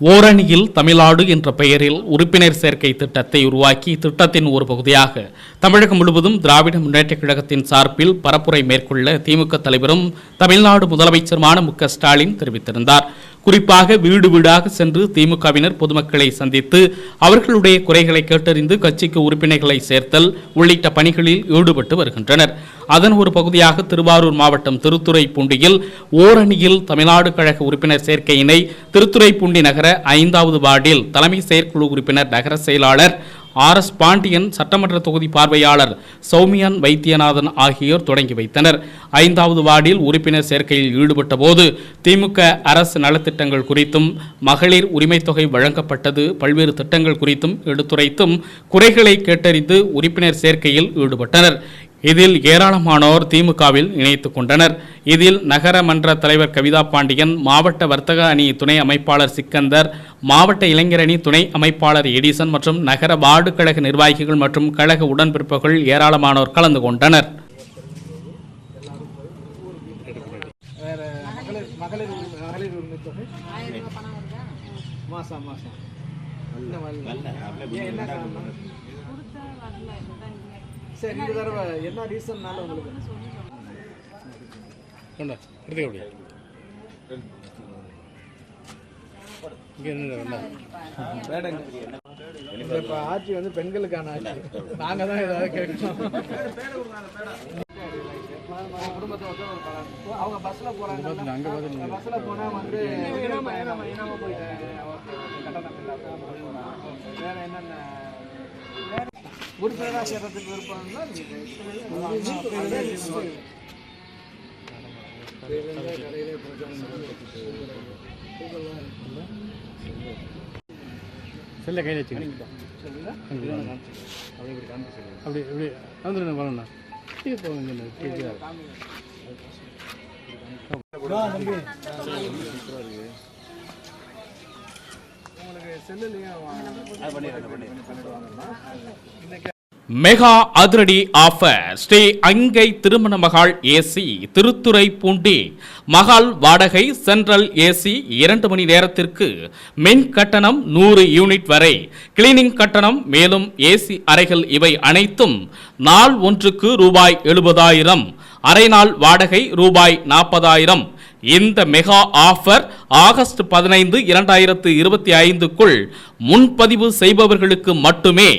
ஓரணியில் தமிழ்நாடு என்ற பெயரில் உறுப்பினர் சேர்க்கை திட்டத்தை உருவாக்கி திட்டத்தின் ஒரு பகுதியாக தமிழகம் முழுவதும் திராவிட முன்னேற்றக் கழகத்தின் சார்பில் பரப்புரை மேற்கொள்ள திமுக தலைவரும் தமிழ்நாடு முதலமைச்சருமான மு ஸ்டாலின் தெரிவித்திருந்தார். குறிப்பாக வீடு வீடாக சென்று திமுகவினர் பொதுமக்களை சந்தித்து அவர்களுடைய குறைகளை கேட்டறிந்து கட்சிக்கு உறுப்பினர்களை சேர்த்தல் உள்ளிட்ட பணிகளில் ஈடுபட்டு வருகின்றனர். அதன் ஒரு பகுதியாக திருவாரூர் மாவட்டம் திருத்துறைப்பூண்டியில் ஓரணியில் தமிழ்நாடு கழக உறுப்பினர் சேர்க்கையினை திருத்துறைப்பூண்டி நகர ஐந்தாவது வார்டில் தலைமை செயற்குழு உறுப்பினர் நகர செயலாளர் ஆர் எஸ் பாண்டியன் சட்டமன்ற தொகுதி பார்வையாளர் சௌமியன் வைத்தியநாதன் ஆகியோர் தொடங்கி வைத்தனர். ஐந்தாவது வார்டில் உறுப்பினர் சேர்க்கையில் ஈடுபட்ட போது திமுக அரசு நலத்திட்டங்கள் குறித்தும் மகளிர் உரிமைத் தொகை வழங்கப்பட்டது பல்வேறு திட்டங்கள் குறித்தும் எடுத்துரைத்தும் குறைகளை கேட்டறிந்து உறுப்பினர் சேர்க்கையில் ஈடுபட்டனர். இதில் ஏராளமானோர் திமுகவில் இணைத்துக் கொண்டனர். இதில் நகர மன்ற தலைவர் கவிதா பாண்டியன் மாவட்ட வர்த்தக அணி துணை அமைப்பாளர் சிக்கந்தர் மாவட்ட இளைஞர் அணி துணை அமைப்பாளர் எடிசன் மற்றும் நகர வார்டு கழக நிர்வாகிகள் மற்றும் கழக உடன்பிறப்புகள் ஏராளமானோர் கலந்து கொண்டனர். மாசம் மாசம். சரி இந்த தடவை என்ன ரீசன்னால உங்களுக்கு? இந்த இப்ப ஆட்சி வந்து பெண்களுக்கான ஆட்சி. நாங்க தான் ஏதாவது கேட்கணும். அவங்க பஸ்ல போறாங்க. பஸ்ல போனா வந்து வேற என்னென்ன வேற உறுப்பினரா சேர்றதுக்கு விருப்பம் இருந்தா செல்ல கையில் வச்சுக்கணும் அப்படி இப்படி வந்துடுங்க வரணுண்ணா கீழே போங்க மெகா அதிரடி ஆஃபர். ஸ்ரீ அங்கை திருமண மகால் ஏசி திருத்துறை பூண்டி மகால் வாடகை சென்ட்ரல் ஏசி இரண்டு மணி நேரத்திற்கு மின் கட்டணம் நூறு யூனிட் வரை கிளீனிங் கட்டணம் மேலும் ஏசி அறைகள் இவை அனைத்தும் நாள் ஒன்றுக்கு ரூபாய் எழுபதாயிரம் அரை நாள் வாடகை ரூபாய் நாற்பதாயிரம் இந்த மெகா ஆஃபர் ஆகஸ்ட் பதினைந்து இரண்டாயிரத்து இருபத்தி ஐந்துக்குள் முன்பதிவு செய்பவர்களுக்கு மட்டுமே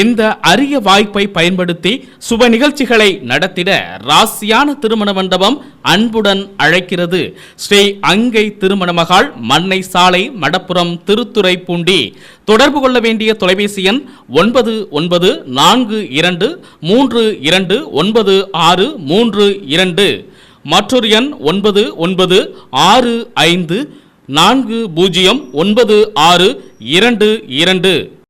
இந்த அரிய வாய்ப்பை பயன்படுத்தி சுப நிகழ்ச்சிகளை நடத்திட ராசியான திருமண மண்டபம் அன்புடன் அழைக்கிறது. ஸ்ரீ அங்கை திருமண மகால் மண்ணை சாலை மடப்புறம் திருத்துறைப்பூண்டி. தொடர்பு கொள்ள வேண்டிய தொலைபேசி எண் ஒன்பது ஒன்பது நான்கு இரண்டு மூன்று இரண்டு ஒன்பது ஆறு மூன்று இரண்டு. மற்றொரு எண் ஒன்பது ஒன்பது ஆறு ஐந்து நான்கு பூஜ்ஜியம் ஒன்பது ஆறு இரண்டு இரண்டு.